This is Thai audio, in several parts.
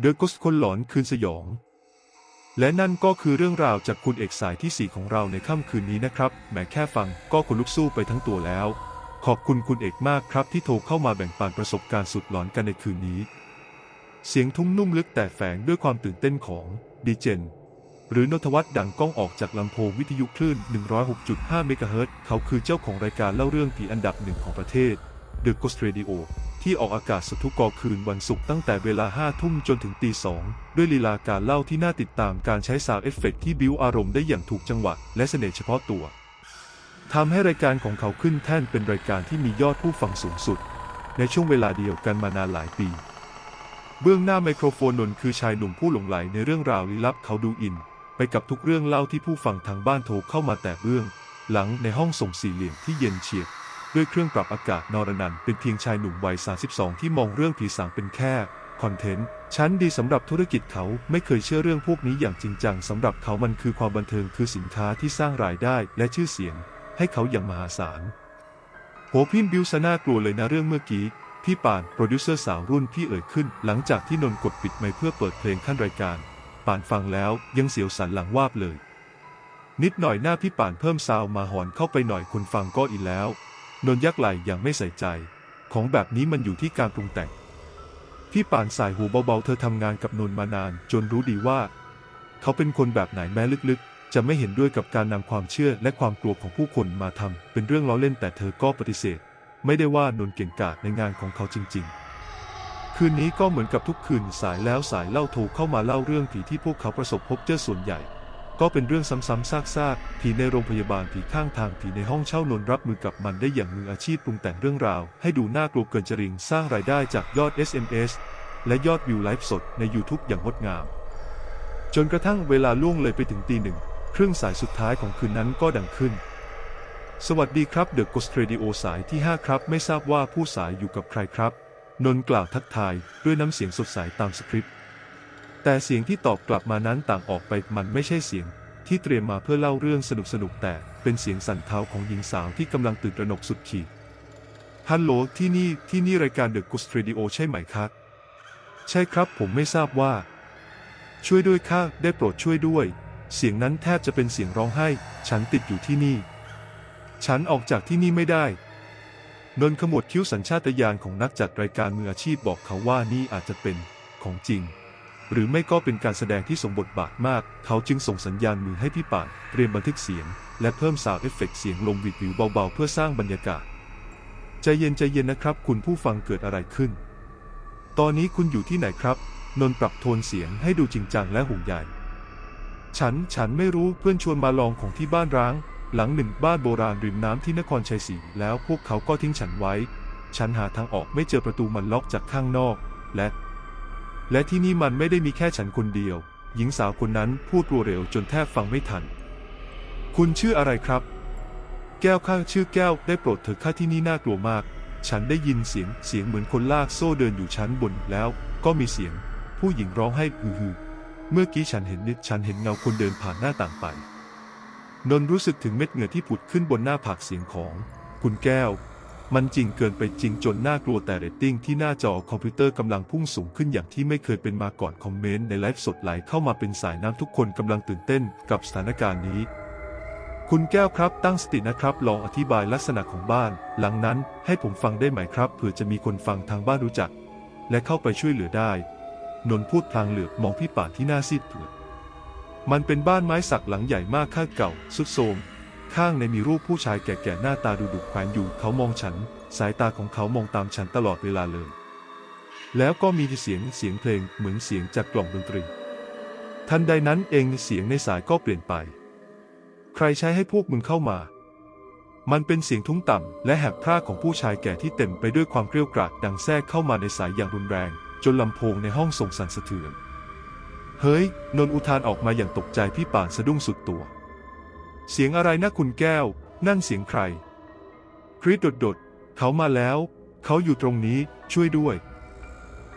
เดอะกสคนหลอนคืนสยอง และนั่นก็คือเรื่องราวจากคุณเอกสายที่ 4 ของเราในค่ำคืนนี้นะครับแหมแค่ฟังก็ขนลุกสู้ไปทั้งตัวแล้ว ขอบคุณคุณเอกมากครับที่โทรเข้ามาแบ่งปันประสบการณ์สุดหลอนกันในคืนนี้ เสียงทุ้มนุ่มลึกแต่แฝงด้วยความตื่นเต้นของดีเจนหรือนทวัฒน์ดังก้องออกจากลำโพงวิทยุคลื่น 106.5 เมกะเฮิรตซ์เขาคือเจ้าของรายการเล่าเรื่องผีอันดับหนึ่งของประเทศ The Ghost Radio ที่ออกอากาศสทุกกอคืนวันศุกร์ตั้งแต่เวลา5ทุ่มจนถึงตีสองด้วยลีลาการเล่าที่น่าติดตามการใช้ซาวด์เอฟเฟกต์ที่บิวอารมณ์ได้อย่างถูกจังหวะ และเสน่ห์เฉพาะตัวทำให้รายการของเขาขึ้นแท่นเป็นรายการที่มียอดผู้ฟังสูงสุด ในช่วงเวลาเดียวกันมานานหลายปี เบื้องหน้าไมโครโฟนนนคือชายหนุ่มผู้หลงไหลในเรื่องราวลี้ลับเขาดูอิน ไปกับทุกเรื่องเล่าที่ผู้ฟังทางบ้านโทรเข้ามาแต่เบื้อง หลังในห้องส่งสี่เหลี่ยมที่เย็นเฉียบ ด้วยเครื่องปรับอากาศนอรนันเป็นเพียงชายหนุ่มวัย 32 ที่มองเรื่องผีสางเป็นแค่คอนเทนต์ชั้นดีสำหรับธุรกิจเขาไม่เคยเชื่อเรื่องพวกนี้อย่างจริงจังสำหรับเขามันคือความบันเทิงคือสินค้าที่สร้างรายได้และชื่อเสียง ให้เขาอย่างมหาศาลโหพิมพ์บิวซะน่ากลัวเลยนะเรื่องเมื่อกี้พี่ป่านโปรดิวเซอร์สาวรุ่นพี่เอ่ยขึ้น หลังจากที่นนท์กดปิดไมค์เพื่อเปิดเพลงขั้นรายการ ป่านฟังแล้วยังเสียวสันหลังวาบเลย นิดหน่อยหน้าพี่ป่านเพิ่มซาวมาหอนเข้าไปหน่อยคนฟังก็อินแล้ว นนยักไหลอย่างไม่ใส่ใจ ของแบบนี้มันอยู่ที่การปรุงแต่ง พี่ป่านสายหูเบาๆ เธอทำงานกับนนมานาน จนรู้ดีว่า เขาเป็นคนแบบไหนแม้ลึกๆ จะไม่เห็นด้วยกับการนำความเชื่อและความกลัวของผู้คนมาทำเป็นเรื่องล้อเล่นแต่เธอก็ปฏิเสธ ไม่ได้ว่านนเก่งกาจในงานของเขาจริง ๆคืนนี้ก็เหมือนกับทุกคืนสายแล้วสายเล่าโทรเข้ามาเล่าเรื่องผีที่พวกเขาประสบพบเจอส่วนใหญ่ ก็เป็นเรื่องซ้ำๆซากๆผีในโรงพยาบาลผีข้างทางผีในห้องเช่านนรับมือกับมันได้อย่างมืออาชีพปรุงแต่งเรื่องราว ให้ดูน่ากลัวเกินจริง สร้างรายได้จากยอด SMS และยอดวิวไลฟ์สดใน YouTube อย่างงดงาม จนกระทั่งเวลาล่วงเลยไปถึงตีหนึ่งเครื่องสายสุดท้ายของคืนนั้นก็ดังขึ้น สวัสดีครับเดอะ Ghost Radio สายที่ 5 ครับ ไม่ทราบว่าผู้สายอยู่กับใครครับ นนกล่าวทักทายด้วยน้ำเสียงสดใสตามสคริปต์ แต่เสียงที่ตอบกลับมานั้นต่างออกไปมันไม่ใช่เสียง ที่เตรียมมาเพื่อเล่าเรื่องสนุกๆแต่เป็นเสียงสั่นเทาของหญิงสาวที่กำลังตื่นตระหนกสุดขีดฮัลโหลที่นี่ที่นี่รายการเดอะ Ghost Radio ใช่ไหมครับใช่ครับผมไม่ทราบว่า ช่วยด้วยค่ะได้โปรดช่วยด้วย เสียงนั้นแทบจะเป็นเสียงร้องไห้ ฉันติดอยู่ที่นี่ ฉันออกจากที่นี่ไม่ได้นนขมวดคิ้วสัญชาตญาณของนักจัดรายการมืออาชีพบอกเขาว่านี่อาจจะเป็นของจริง หรือไม่ก็เป็นการแสดงที่สมบทบาทมาก เขาจึงส่งสัญญาณมือให้พี่ป่านเตรียมบันทึกเสียง และเพิ่มซาวเอฟเฟกต์เสียงลมวิดวิวเบาๆ เพื่อสร้างบรรยากาศ ใจเย็นใจเย็นนะครับ คุณผู้ฟังเกิดอะไรขึ้น ตอนนี้คุณอยู่ที่ไหนครับ นนปรับโทนเสียงให้ดูจริงจังและห่วงใยฉัน ฉันไม่รู้เพื่อนชวนมาลองของที่บ้านร้าง หลังหนึ่งบ้านโบราณริมน้ำที่นครชัยศรีแล้วพวกเขาก็ทิ้งฉันไว้ ฉันหาทางออกไม่เจอประตูมันล็อกจากข้างนอก และ และที่นี่มันไม่ได้มีแค่ฉันคนเดียว หญิงสาวคนนั้นพูดรัวเร็วจนแทบฟังไม่ทัน คุณชื่ออะไรครับ แก้วข้าชื่อแก้วได้โปรดเถอะข้าที่นี่น่ากลัวมาก ฉันได้ยินเสียงเสียงเหมือนคนลากโซ่เดินอยู่ชั้นบนแล้ว ก็มีเสียง ผู้หญิงร้องให้ฮือฮือเมื่อกี้ฉันเห็นนิดฉันเห็นเงาคนเดินผ่านหน้าต่างไป นนรู้สึกถึงเม็ดเหงื่อที่ผุดขึ้นบนหน้าผากเสียงของ คุณแก้ว มันจริงเกินไปจริงจนน่ากลัวแต่เรตติ้งที่หน้าจอคอมพิวเตอร์กำลังพุ่งสูงขึ้นอย่างที่ไม่เคยเป็นมาก่อนคอมเมนต์ในไลฟ์สดไหลเข้ามาเป็นสายน้ำทุกคนกำลังตื่นเต้นกับสถานการณ์นี้ คุณแก้วครับตั้งสตินะครับ ลองอธิบายลักษณะของบ้าน หลังนั้นให้ผมฟังได้ไหมครับเผื่อจะมีคนฟังทางบ้านรู้จัก และเข้าไปช่วยเหลือได้ นนท์พูดพลางเหลือบมองพี่ป่าที่หน้าซีดเผือดมันเป็นบ้านไม้สักหลังใหญ่มากค่าเก่าสุดโทรม ข้างในมีรูปผู้ชายแก่ๆหน้าตาดุดุแขวนอยู่เขามองฉัน สายตาของเขามองตามฉันตลอดเวลาเลย แล้วก็มีเสียงเสียงเพลงเหมือนเสียงจากกล่องดนตรี ทันใดนั้นเองเสียงในสายก็เปลี่ยนไป ใครใช้ให้พวกมึงเข้ามา มันเป็นเสียงทุ้มต่ำและแหบพร่าของผู้ชายแก่ที่เต็มไปด้วยความเกรียวกราดดังแทรกเข้ามาในสายอย่างรุนแรง จนลำโพงในห้องส่งสั่นสะเทือนเฮ้ย นนท์อุทานออกมาอย่างตกใจพี่ป่านสะดุ้งสุดตัว เสียงอะไรนะคุณแก้ว นั่นเสียงใคร คริดโดดๆเขามาแล้ว เขาอยู่ตรงนี้ช่วยด้วย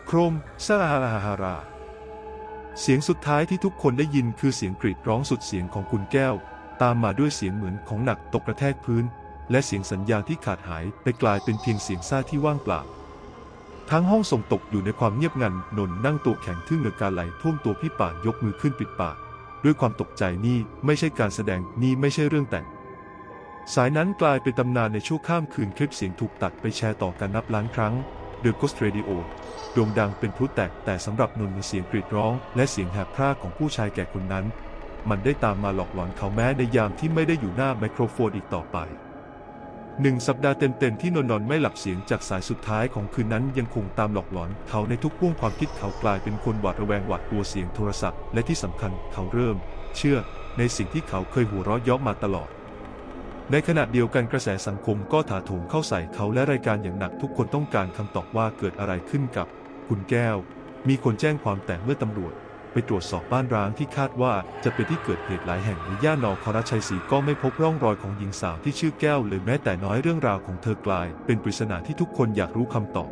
โครมซาฮาราฮาราเสียงสุดท้ายที่ทุกคนได้ยินคือเสียงกรีดร้องสุดเสียงของคุณแก้ว ตามมาด้วยเสียงเหมือนของหนักตกกระแทกพื้น และเสียงสัญญาณที่ขาดหายไปกลายเป็นเพียงเสียงซ่าที่ว่างเปล่า ทั้งห้องส่งตกอยู่ในความเงียบงันนนนั่งตัวแข็งทึ่งเนือการไหลท่วมตัวพี่ป่านยกมือขึ้นปิดปาก ด้วยความตกใจนี่ไม่ใช่การแสดงนี่ไม่ใช่เรื่องแต่ง สายนั้นกลายเป็นตำนานในชั่วข้ามคืนคลิปเสียงถูกตัดไปแชร์ต่อกันนับล้านครั้ง The Ghost Radio โด่งดังเป็นพลุแตกแต่สำหรับนนเสียงกรีดร้อง และเสียงแหบพร่าของผู้ชายแก่คนนั้น มันได้ตามมาหลอกหลอนเขาแม้ในยามที่ไม่ได้อยู่หน้าไมโครโฟนอีกต่อไป หนึ่งสัปดาห์เต็มๆที่นอนนอนไม่หลับเสียงจากสายสุดท้ายของคืนนั้นยังคงตามหลอกหลอนเขาในทุกพ่วงความคิดเขากลายเป็นคนหวาดระแวงหวาดกลัวเสียงโทรศัพท์และที่สำคัญเขาเริ่ม เชื่อ ในสิ่งที่เขาเคยหัวเราะย้อมมาตลอด ในขณะเดียวกันกระแสสังคมก็ถาโถมเข้าใส่เขาและรายการอย่างหนักทุกคนต้องการคำตอบว่าเกิดอะไรขึ้นกับ คุณแก้ว มีคนแจ้งความแต่เมื่อตำรวจ ไปตรวจสอบบ้านร้างที่คาดว่าจะเป็นที่เกิดเหตุหลายแห่งในย่านนอคอรัชชัยศรีก็ไม่พบร่องรอยของหญิงสาวที่ชื่อแก้วเลยแม้แต่น้อยเรื่องราวของเธอกลาย เป็นปริศนาที่ทุกคนอยากรู้คำตอบ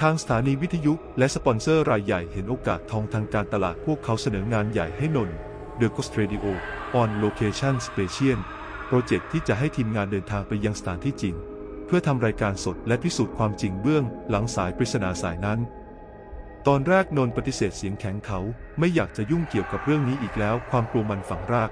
ทางสถานีวิทยุและสปอนเซอร์รายใหญ่เห็นโอกาสทองทางการตลาดพวกเขาเสนองานใหญ่ให้นน The Ghost Radio on Location Special โปรเจกต์ที่จะให้ทีมงานเดินทางไปยังสถานที่จริง เพื่อทำรายการสดและพิสูจน์ความจริงเบื้อง หลังสายปริศนาสายนั้น ตอนแรกนนท์ปฏิเสธเสียงแข็งเขาไม่อยากจะยุ่งเกี่ยวกับเรื่องนี้อีกแล้ว ความกลัวมันฝังราก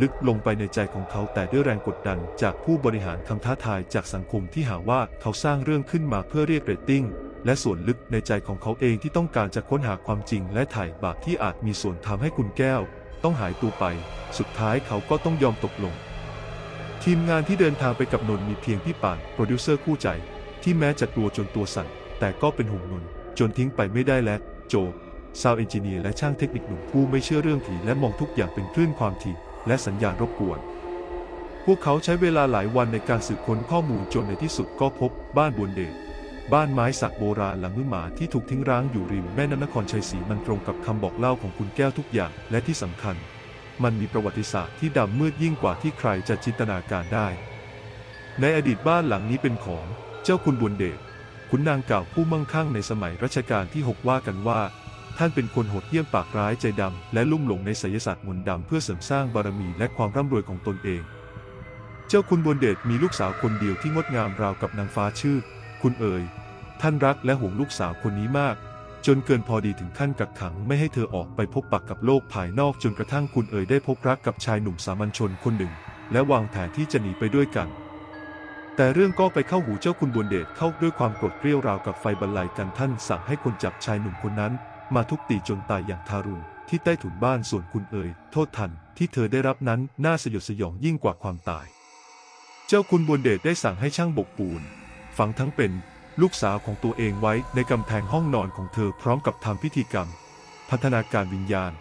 ลึกลงไปในใจของเขาแต่ด้วยแรงกดดัน จากผู้บริหารคำท้าทายจากสังคมที่หาว่าเขาสร้างเรื่องขึ้นมาเพื่อเรียกเรตติ้งและส่วนลึกในใจของเขาเองที่ต้องการจะค้นหาความจริงและถ่ายบาปที่อาจมีส่วนทำให้คุณแก้ว ต้องหายตัวไป สุดท้ายเขาก็ต้องยอมตกลง ทีมงานที่เดินทางไปกับนนท์มีเพียงพี่ป่านโปรดิวเซอร์คู่ใจ ที่แม้จะกลัวจนตัวสั่นแต่ก็เป็นห่วงนนท์ จนทิ้งไปไม่ได้และ โจซาวเอนจิเนียร์และช่างเทคนิคหนุ่มผู้ไม่เชื่อเรื่องผีและมองทุกอย่างเป็นคลื่นความถี่และสัญญาณรบกวน พวกเขาใช้เวลาหลายวันในการสืบค้นข้อมูลจนในที่สุดก็พบบ้านบวนเดชบ้านไม้สักโบราณหลังมือหมาที่ถูกทิ้งร้างอยู่ริมแม่น้ำนครชัยศรีมันตรงกับคำบอกเล่าของคุณแก้วทุกอย่างและที่สำคัญ มันมีประวัติศาสตร์ที่ดำมืดยิ่งกว่าที่ใครจะจินตนาการได้ ในอดีตบ้านหลังนี้เป็นของเจ้าคุณบุญเดช ขุนนางเก่าผู้มั่งคั่งในสมัยรัชกาลที่ 6 ว่ากันว่า ท่านเป็นคนโหดเหี้ยมปากร้ายใจดำ และลุ่มหลงในไสยศาสตร์มนต์ดำเพื่อเสริมสร้างบารมีและความร่ำรวยของตนเอง เจ้าคุณบุญเดชมีลูกสาวคนเดียวที่งดงามราวกับนางฟ้าชื่อ คุณเอ๋ยท่านรักและห่วงลูกสาวคนนี้มาก จนเกินพอดีถึงขั้นกักขังไม่ให้เธอออกไปพบปะกกับโลกภายนอกจนกระทั่งคุณเอ๋ยได้พบรักกับชายหนุ่มสามัญชนคนหนึ่ง และวางแผนที่จะหนีไปด้วยกัน แต่เรื่องก็ไปเข้าหูเจ้าคุณบุญเดชเข้าด้วยความโกรธเกรี้ยวราวกับไฟบรรลัยกันท่านสั่งให้คนจับชายหนุ่มคนนั้น มาทุบตีจนตายอย่างทารุณที่ใต้ถุนบ้านส่วนคุณเอ๋ยโทษทันที่เธอได้รับนั้นน่าสยดสยองยิ่งกว่าความตาย เจ้าคุณบุญเดชได้สั่งให้ช่างบกปูน ฝังทั้งเป็นลูกสาวของตัวเองไว้ในกำแพงห้องนอนของเธอพร้อมกับทำพิธีกรรม พัฒนาการวิญญาณ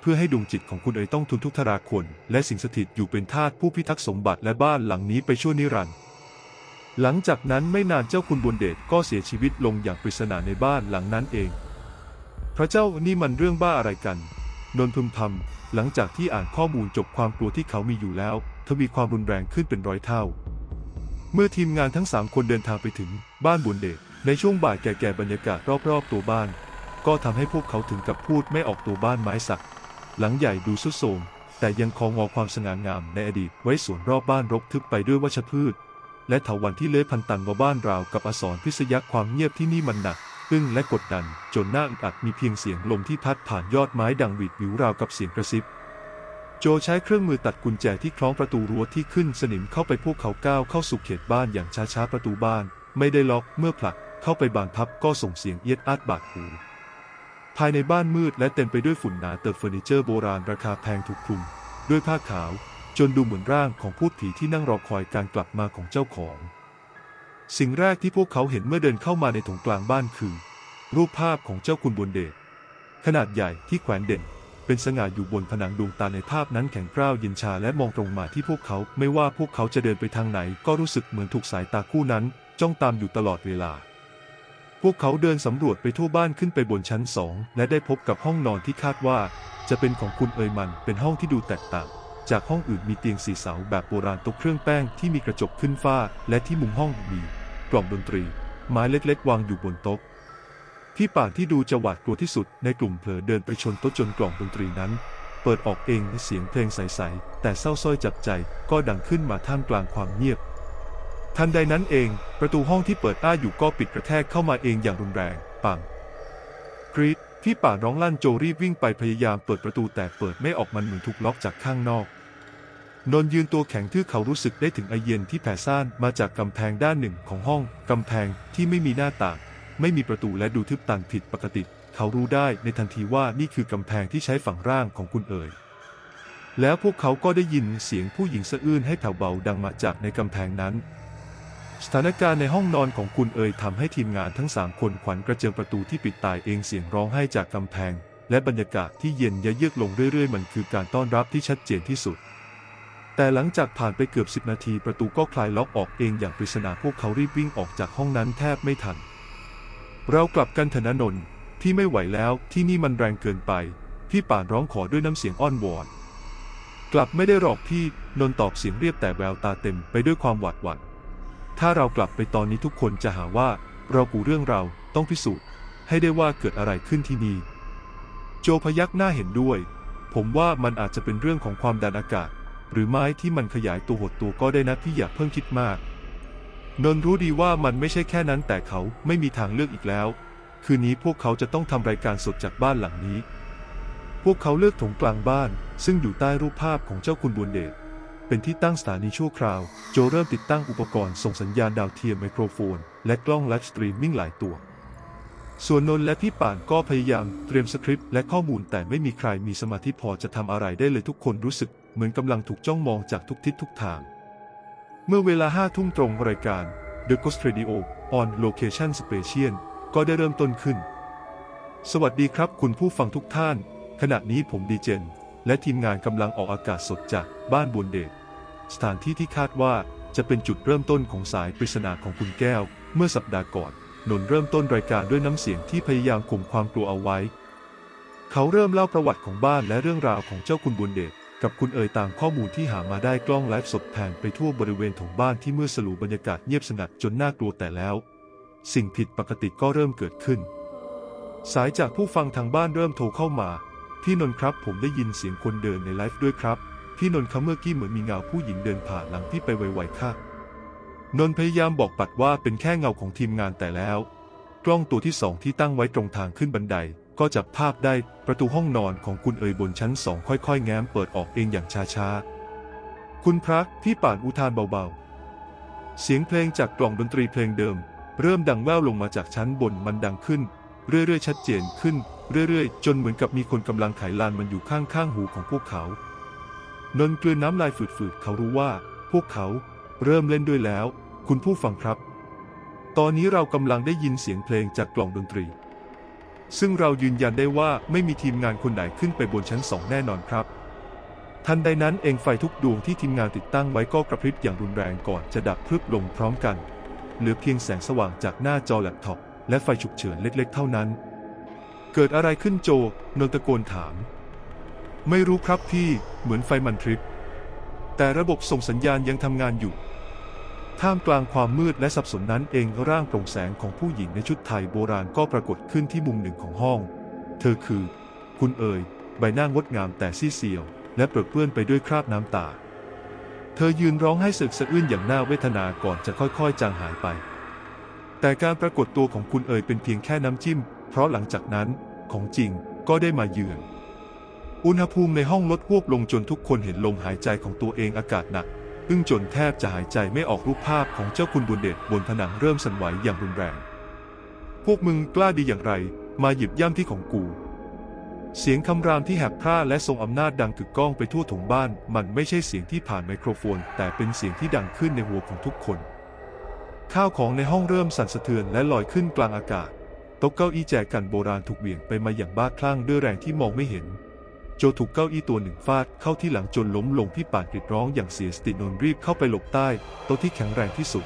เพื่อให้ดวงจิตของคุณเอ๋ยต้องทุนทุกทราคน และสิ่งสถิตอยู่เป็นทาสผู้พิทักษ์สมบัติและบ้านหลังนี้ไปชั่วนิรันดร์ หลังจากนั้นไม่นานเจ้าคุณบุญเดชก็เสียชีวิตลงอย่างปริศนาในบ้านหลังนั้นเอง พระเจ้านี่มันเรื่องบ้าอะไรกัน นนพึมพำหลังจากที่อ่านข้อมูลจบความกลัวที่เขามีอยู่แล้ว ทวีความรุนแรงขึ้นเป็นร้อยเท่า เมื่อทีมงานทั้งสามคนเดินทางไปถึงบ้านบุญเดชในช่วงบ่ายแก่ๆบรรยากาศรอบๆตัวบ้าน ก็ทำให้พวกเขาถึงกับพูดไม่ออกตัวบ้านไม้สัก หลังใหญ่ดูสุดโทมแต่ยังคงงอความสง่างามในอดีตไว้สวนรอบบ้านรกทึบไปด้วยวัชพืช และเถาวันที่เลื้อยพันตันว่าบ้านราวกับอสรพิษยักษ์ความเงียบที่นี่มันหนักอึ้งและกดดัน จนหน้าอึดอัดมีเพียงเสียงลมที่พัดผ่านยอดไม้ดังหวีดวิวราวกับเสียงกระซิบ โจใช้เครื่องมือตัดกุญแจที่คล้องประตูรั้วที่ขึ้นสนิมเข้าไปพวกเขาก้าวเข้าสู่เขตบ้านอย่างช้าๆประตูบ้าน ไม่ได้ล็อกเมื่อผลักเข้าไปบานพับก็ส่งเสียงเอียดอาดบาดหูภายในบ้านมืดและเต็มไปด้วยฝุ่นหนาเติบเฟอร์นิเจอร์โบราณราคาแพงถูกคลุม ด้วยผ้าขาว จนดูเหมือนร่างของพูดผีที่นั่งรอคอยการกลับมาของเจ้าของ สิ่งแรกที่พวกเขาเห็นเมื่อเดินเข้ามาในถงกลางบ้านคือ รูปภาพของเจ้าคุณบุญเดชขนาดใหญ่ที่แขวนเด่น เป็นสง่าอยู่บนผนังดวงตาในภาพนั้นแข็งกร้าวเย็นชาและมองตรงมาที่พวกเขา ไม่ว่าพวกเขาจะเดินไปทางไหน ก็รู้สึกเหมือนถูกสายตาคู่นั้น จ้องตามอยู่ตลอดเวลา พวกเขาเดินสำรวจไปทั่วบ้านขึ้นไปบนชั้นสองและได้พบกับห้องนอนที่คาดว่า จะเป็นของคุณเอยมันเป็นห้องที่ดูแตกต่าง จากห้องอื่นมีเตียงสีเสาแบบโบราณตกเครื่องแป้งที่มีกระจกขึ้นฟ้า และที่มุมห้องมีกล่องดนตรี ไม้เล็กๆ วางอยู่บนโต๊ะพี่ป่านที่ดูจะหวาดกลัวที่สุดในกลุ่มเผลอเดินไปชนโต๊ะจนกล่องดนตรีนั้น เปิดออกเองเสียงเพลงใสๆแต่เศร้าส้อยจับใจก็ดังขึ้นมาท่ามกลางความเงียบ ทันใดนั้นเอง ประตูห้องที่เปิดอ้าอยู่ก็ปิดกระแทกเข้ามาเองอย่างรุนแรงปังกรีดพี่ป่านร้องลั่นโจรีบวิ่งไปพยายามเปิดประตูแต่เปิดไม่ออกมันเหมือนถูกล็อกจากข้างนอก นนยืนตัวแข็งทื่อเขารู้สึกได้ถึงไอเย็นที่แผ่ซ่านมาจากกำแพงด้านหนึ่งของห้อง กำแพงที่ไม่มีหน้าต่าง ไม่มีประตูและดูทึบตันผิดปกติ เขารู้ได้ในทันทีว่านี่คือกำแพงที่ใช้ฝังร่างของคุณเอ๋ยแล้วพวกเขาก็ได้ยินเสียงผู้หญิงสะอื้นให้แผ่วเบาดังมาจากในกำแพงนั้น สถานการณ์ในห้องนอนของคุณเอ๋ยทำให้ทีมงานทั้งสามคนขวัญกระเจิงประตูที่ปิดตายเองเสียงร้องไห้จากกำแพง และบรรยากาศที่เย็นยะเยือกลงเรื่อยๆ มันคือการต้อนรับที่ชัดเจนที่สุด แต่หลังจากผ่านไปเกือบสิบนาทีประตูก็คลายล็อกออกเองอย่างปริศนาพวกเขารีบวิ่งออกจากห้องนั้นแทบไม่ทัน เรากลับกันเถอะนนนที่ไม่ไหวแล้วที่นี่มันแรงเกินไป พี่ป่านร้องขอด้วยน้ำเสียงอ้อนวอน กลับไม่ได้หรอกพี่นนท์ตอบเสียงเรียบแต่แววตาเต็มไปด้วยความหวาดหวั่นถ้าเรากลับไปตอนนี้ทุกคนจะหาว่า เรากูเรื่องเราต้องพิสูจน์ ให้ได้ว่าเกิดอะไรขึ้นที่นี่โจพยักหน้าเห็นด้วย ผมว่ามันอาจจะเป็นเรื่องของความดันอากาศ หรือไม้ที่มันขยายตัวหดตัวก็ได้นะพี่อย่าเพิ่งคิดมาก นนรู้ดีว่ามันไม่ใช่แค่นั้นแต่เขาไม่มีทางเลือกอีกแล้ว คืนนี้พวกเขาจะต้องทำรายการสดจากบ้านหลังนี้ พวกเขาเลือกถงกลางบ้าน ซึ่งอยู่ใต้รูปภาพของเจ้าคุณบุญเดชเป็นที่ตั้งสถานีชั่วคราว โจเริ่มติดตั้งอุปกรณ์ส่งสัญญาณดาวเทียมไมโครโฟน และกล้องไลฟ์สตรีมมิ่งหลายตัวส่วนนนและพี่ป่านก็พยายามเตรียมสคริปต์และข้อมูลแต่ไม่มีใครมีสมาธิพอจะทำอะไรได้เลยทุกคนรู้สึก เหมือนกำลังถูกจ้องมองจากทุกทิศทุกทาง เมื่อเวลาห้าทุ่มตรงรายการ The Ghost Radio on Location Special ก็ได้เริ่มต้นขึ้น สวัสดีครับคุณผู้ฟังทุกท่าน ขณะนี้ผมดีเจน และทีมงานกำลังออกอากาศสดจากบ้านบุญเดชสถานที่ที่คาดว่าจะเป็นจุดเริ่มต้นของสายปริศนาของคุณแก้ว เมื่อสัปดาห์ก่อนนนท์เริ่มต้นรายการด้วยน้ำเสียงที่พยายามข่มความกลัวเอาไว้ เขาเริ่มเล่าประวัติของบ้านและเรื่องราวของเจ้าคุณบุญเดช กับคุณเอ๋ยต่ามข้อมูลที่หามาได้กล้องไลฟ์สดแผนไปทั่วบริเวณของบ้านที่เมื่อสลูบรรยากาศเงียบสงัดจนน่ากลัวแต่แล้ว สิ่งผิดปกติก็เริ่มเกิดขึ้น สายจากผู้ฟังทางบ้านเริ่มโทรเข้ามา พี่นนท์ครับผมได้ยินเสียงคนเดินในไลฟ์ด้วยครับ พี่นนท์เขาเมื่อกี้เหมือนมีเงาผู้หญิงเดินผ่านหลังพี่ไปไวๆค่ะนนท์พยายามบอกปัดว่าเป็นแค่เงาของทีมงานแต่แล้ว กล้องตัวที่สองที่ตั้งไว้ตรงทางขึ้นบันได ก็จับภาพได้ประตูห้องนอนของคุณเอ๋ยบนชั้นสองค่อยๆ แง้มเปิดออกเองอย่างช้าๆ คุณพระพี่ป่านอุทานเบาๆ เสียงเพลงจากกล่องดนตรีเพลงเดิม เริ่มดังแว่วลงมาจากชั้นบนมันดังขึ้น เรื่อยๆ ชัดเจนขึ้น เรื่อยๆ จนเหมือนกับมีคนกำลังไขลานมันอยู่ข้างๆ หูของพวกเขา นนกลืนน้ำลายฝืดๆ เขารู้ว่า พวกเขาเริ่มเล่นด้วยแล้ว คุณผู้ฟังครับ ตอนนี้เรากำลังได้ยินเสียงเพลงจากกล่องดนตรี ซึ่งเรายืนยันได้ว่าไม่มีทีมงานคนไหนขึ้นไปบนชั้นสองแน่นอนครับ ทันใดนั้นเองไฟทุกดวงที่ทีมงานติดตั้งไว้ก็กระพริบอย่างรุนแรงก่อนจะดับพรึบลงพร้อมกัน เหลือเพียงแสงสว่างจากหน้าจอแล็ปท็อปและไฟฉุกเฉินเล็กๆ เท่านั้น เกิดอะไรขึ้นโจนนตะโกนถาม ไม่รู้ครับพี่เหมือนไฟมันทริปแต่ระบบส่งสัญญาณยังทำงานอยู่ ท่ามกลางความมืดและสับสนนั้นเองร่างโปร่งแสงของผู้หญิงในชุดไทยโบราณก็ปรากฏขึ้นที่มุมหนึ่งของห้อง เธอคือ คุณเอ๋ยใบหน้างดงามแต่ซีเซียว และเปรอะเปื้อนไปด้วยคราบน้ำตา เธอยืนร้องไห้สึกสะอื้นอย่างน่าเวทนาก่อนจะค่อยๆ จางหายไป แต่การปรากฏตัวของคุณเอ๋ยเป็นเพียงแค่น้ำจิ้ม เพราะหลังจากนั้นของจริงก็ได้มาเยือน อุณหภูมิในห้องลดฮวบลงจนทุกคนเห็นลมหายใจของตัวเองอากาศหนัก อึ้งจนแทบจะหายใจไม่ออกรูปภาพของเจ้าคุณบุญเดชบนผนังเริ่มสั่นไหวอย่างรุนแรง พวกมึงกล้าดีอย่างไร มาหยิบย่ำที่ของกู เสียงคำรามที่แหบพร่าและทรงอำนาจดังกึกก้องไปทั่วถงบ้าน มันไม่ใช่เสียงที่ผ่านไมโครโฟน แต่เป็นเสียงที่ดังขึ้นในหัวของทุกคน ข้าวของในห้องเริ่มสั่นสะเทือนและลอยขึ้นกลางอากาศโต๊ะเก้าอี้แจกันโบราณถูกเหวี่ยงไปมาอย่างบ้าคลั่งด้วยแรงที่มองไม่เห็น โจถูกเก้าอี้ตัวหนึ่งฟาดเข้าที่หลังจนล้มลงพี่ป่านกรีดร้องอย่างเสียสตินนรีบเข้าไปหลบใต้โต๊ะที่แข็งแรงที่สุด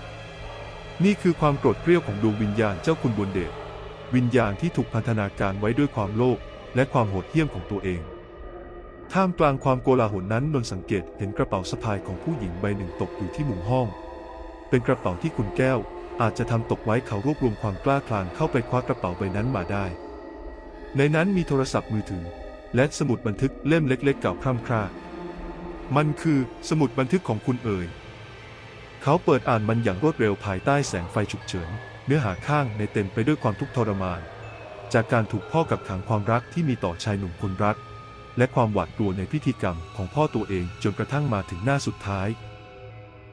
นี่คือความโกรธเกรี้ยวของดวงวิญญาณเจ้าคุณบุญเดชวิญญาณที่ถูกพันธนาการไว้ด้วยความโลภและความโหดเหี้ยมของตัวเอง ท่ามกลางความโกลาหลนั้นนนสังเกตเห็นกระเป๋าสะพายของผู้หญิงใบหนึ่งตกอยู่ที่มุมห้อง เป็นกระเป๋าที่คุณแก้ว อาจจะทำตกไว้เขารวบรวมความกล้าคลานเข้าไปคว้ากระเป๋าใบนั้นมาได้ ในนั้นมีโทรศัพท์มือถือ และสมุดบันทึกเล่มเล็กๆเก่าคร่ำคร่า มันคือสมุดบันทึกของคุณเอ๋ย เขาเปิดอ่านมันอย่างรวดเร็วภายใต้แสงไฟฉุกเฉิน เนื้อหาข้างในเต็มไปด้วยความทุกข์ทรมาน จากการถูกพ่อกับขังความรักที่มีต่อชายหนุ่มคนรัก และความหวาดกลัวในพิธีกรรมของพ่อตัวเองจนกระทั่งมาถึงหน้าสุดท้าย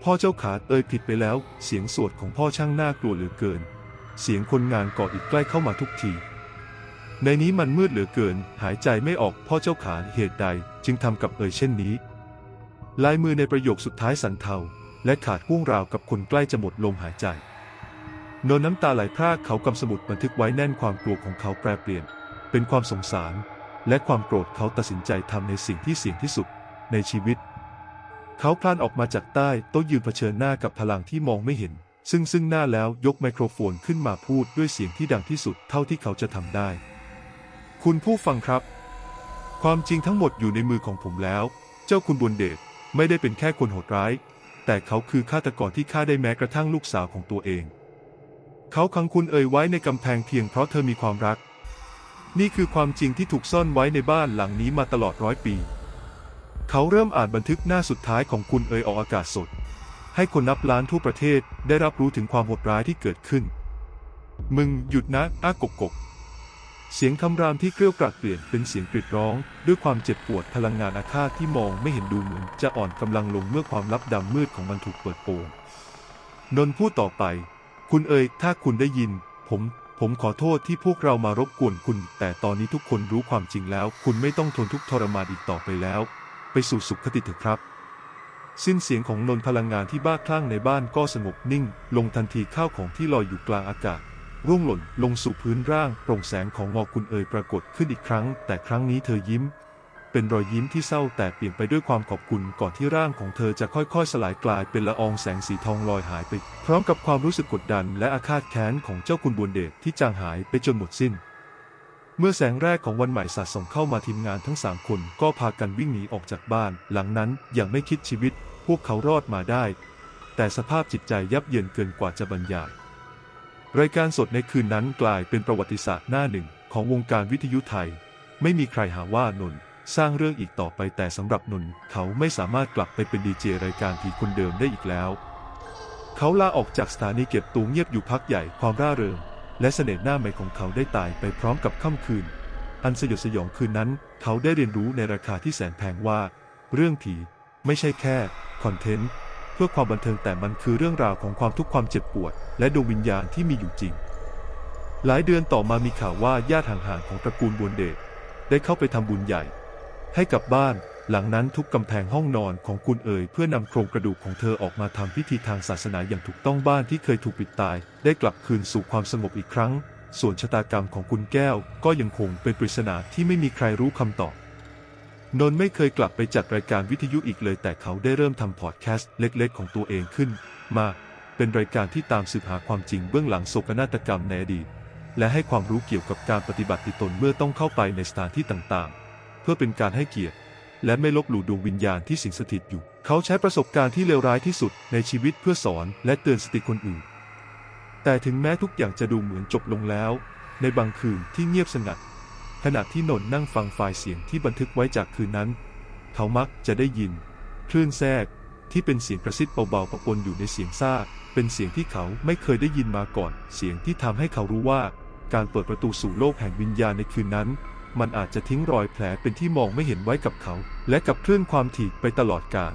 พ่อเจ้าขาเอ่ยผิดไปแล้ว เสียงสวดของพ่อช่างน่ากลัวเหลือเกิน เสียงคนงานก่ออิฐใกล้เข้ามาทุกที ในนี้มันมืดเหลือเกิน หายใจไม่ออกพ่อเจ้าขาเหตุใดจึงทำกับเอ่ยเช่นนี้ ลายมือในประโยคสุดท้ายสันเทา และขาดห่วงราวกับคนใกล้จะหมดลมหายใจ โนนน้ำตาไหลพรากเขากำสมุดบันทึกไว้แน่นความกลัวของเขาแปรเปลี่ยน เป็นความสงสาร และความโกรธเขาตัดสินใจทำในสิ่งที่เสี่ยงที่สุด ในชีวิต เขาพลานออกมาจากใต้โต๊ะยืนเผชิญหน้ากับพลังที่มองไม่เห็น ซึ่งซึ่งหน้าแล้วยกไมโครโฟนขึ้นมาพูดด้วยเสียงที่ดังที่สุดเท่าที่เขาจะทำได้ คุณผู้ฟังครับ ความจริงทั้งหมดอยู่ในมือของผมแล้ว เจ้าคุณบุญเดชไม่ได้เป็นแค่คนโหดร้าย แต่เขาคือฆาตกรที่ฆ่าได้แม้กระทั่งลูกสาวของตัวเอง เขาขังคุณเอ่ยไว้ในกำแพงเพียงเพราะเธอมีความรัก นี่คือความจริงที่ถูกซ่อนไว้ในบ้านหลังนี้มาตลอดร้อยปี เขาเริ่มอ่านบันทึกหน้าสุดท้ายของคุณเอ่ยออกอากาศสด ให้คนนับล้านทั่วประเทศได้รับรู้ถึงความโหดร้ายที่เกิดขึ้น มึงหยุดนะอากกก เสียงคำรามที่เกรี้ยวกราดเปลี่ยนเป็นเสียงกรีดร้อง ด้วยความเจ็บปวดพลังงานอาฆาตที่มองไม่เห็นดูเหมือนจะอ่อนกำลังลงเมื่อความลับดำมืดของมันถูกเปิดโปงนนพูดต่อไป คุณเอ่ยถ้าคุณได้ยิน ผม ผมขอโทษที่พวกเรามารบกวนคุณ แต่ตอนนี้ทุกคนรู้ความจริงแล้ว คุณไม่ต้องทนทุกข์ทรมานอีกต่อไปแล้ว ไปสู่สุขคติเถอะครับ สิ้นเสียงของนนพลังงานที่บ้าคลั่งในบ้านก็สงบนิ่ง ลงทันทีข้าวของที่ลอยอยู่กลางอากาศ ร่วงหล่นลงสู่พื้นร่างโปร่งแสงของงอคุณเอ๋ยปรากฏขึ้นอีกครั้ง แต่ครั้งนี้เธอยิ้ม เป็นรอยยิ้มที่เศร้าแต่เปลี่ยนไปด้วยความขอบคุณก่อนที่ร่างของเธอจะค่อยๆ สลายกลายเป็นละอองแสงสีทองลอยหายไป พร้อมกับความรู้สึกกดดันและอาฆาตแค้นของเจ้าคุณบุญเดชที่จางหายไปจนหมดสิ้น เมื่อแสงแรกของวันใหม่สาดส่องเข้ามาทีมงานทั้งสามคนก็พากันวิ่งหนีออกจากบ้าน หลังนั้นอย่างไม่คิดชีวิต พวกเขารอดมาได้ แต่สภาพจิตใจยับเยินเกินกว่าจะบรรยาย รายการสดในคืนนั้นกลายเป็นประวัติศาสตร์หน้าหนึ่งของวงการวิทยุไทย ไม่มีใครหาว่านนท์สร้างเรื่องอีกต่อไปแต่สำหรับนนท์เขาไม่สามารถกลับไปเป็นดีเจรายการผีคนเดิมได้อีกแล้ว เขาลาออกจากสถานีเก็บตัวเงียบอยู่พักใหญ่ความร่าเริง และเสน่ห์หน้าใหม่ของเขาได้ตายไปพร้อมกับค่ำคืน อันสยดสยองคืนนั้น เขาได้เรียนรู้ในราคาที่แสนแพงว่า เรื่องผีไม่ใช่แค่คอนเทนต์ พื่อความบันเทิงแต่มันคือเรื่องราวของความทุกข์ความเจ็บปวด และดวงวิญญาณที่มีอยู่จริง หลายเดือนต่อมามีข่าวว่าญาติห่างๆของตระกูลบวนเดชได้เข้าไปทำบุญใหญ่ ให้กับบ้านหลังนั้นทุกกำแพงห้องนอนของคุณเอ๋ยเพื่อนำโครงกระดูกของเธอออกมาทำพิธีทางศาสนาอย่างถูกต้องบ้านที่เคยถูกปิดตาย ได้กลับคืนสู่ความสงบอีกครั้ง ส่วนชะตากรรมของคุณแก้วก็ยังคงเป็นปริศนาที่ไม่มีใครรู้คำตอบ นนไม่เคยกลับไปจัดรายการวิทยุอีกเลยแต่เขาได้เริ่มทำพอดแคสต์เล็กๆ ของตัวเองขึ้น มาเป็นรายการที่ตามสืบหาความจริงเบื้องหลังโศกนาฏกรรมในอดีตและให้ความรู้เกี่ยวกับการปฏิบัติตนเมื่อต้องเข้าไปในสถานที่ต่างๆ เพื่อเป็นการให้เกียรติ และไม่ลบหลู่ดวงวิญญาณที่สิงสถิตอยู่ เขาใช้ประสบการณ์ที่เลวร้ายที่สุดในชีวิตเพื่อสอนและเตือนสติคนอื่น แต่ถึงแม้ทุกอย่างจะดูเหมือนจบลงแล้ว ในบางคืนที่เงียบสงัด ขณะที่นนนั่งฟังไฟล์เสียงที่บันทึกไว้จากคืนนั้น เขามักจะได้ยิน คลื่นแทรกที่เป็นเสียงกระซิบเบาๆปะปนอยู่ในเสียงซ่า เป็นเสียงที่เขาไม่เคยได้ยินมาก่อน เสียงที่ทำให้เขารู้ว่า การเปิดประตูสู่โลกแห่งวิญญาณในคืนนั้น มันอาจจะทิ้งรอยแผลเป็นที่มองไม่เห็นไว้กับเขา และกับคลื่นความถี่ไปตลอดกาล